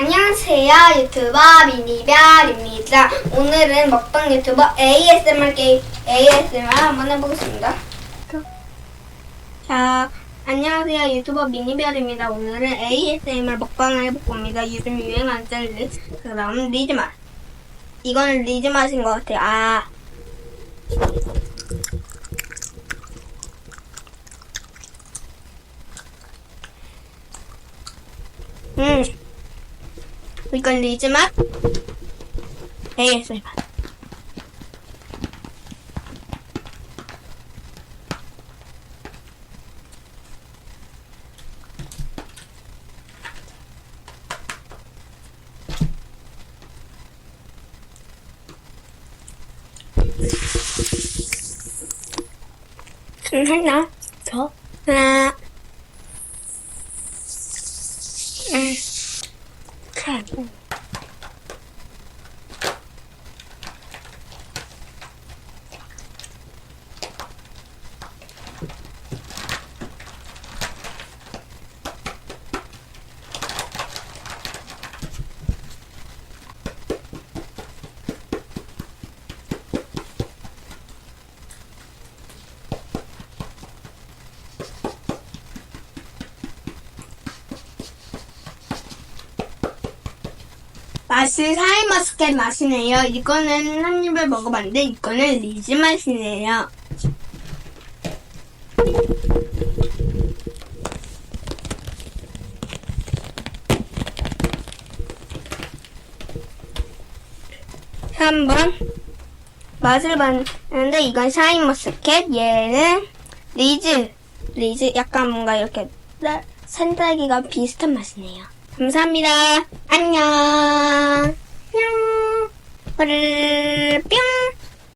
안녕하세요 유튜버 미니별입니다. 오늘은 먹방 유튜버 ASMR 게임 ASMR 한번 해보겠습니다. 자 안녕하세요 유튜버 미니별입니다. 오늘은 ASMR 먹방을 해볼 겁니다. 요즘 유행하는 젤리 그럼 리즈맛 이거는 리즈맛인 것 같아요. 아. 음. 이건 리즈맛 ASMR 음, 하나 더 하나 음. 看。嗯 맛이 샤인머스켓 맛이네요. 이거는 한 입을 먹어봤는데 이거는 리즈 맛이네요. 한번 맛을 봤는데 이건 샤인머스켓, 얘는 리즈, 리즈 약간 뭔가 이렇게 딸- 산딸기가 비슷한 맛이네요. 감사합니다. 안녕. 뿅. 으르르 뿅.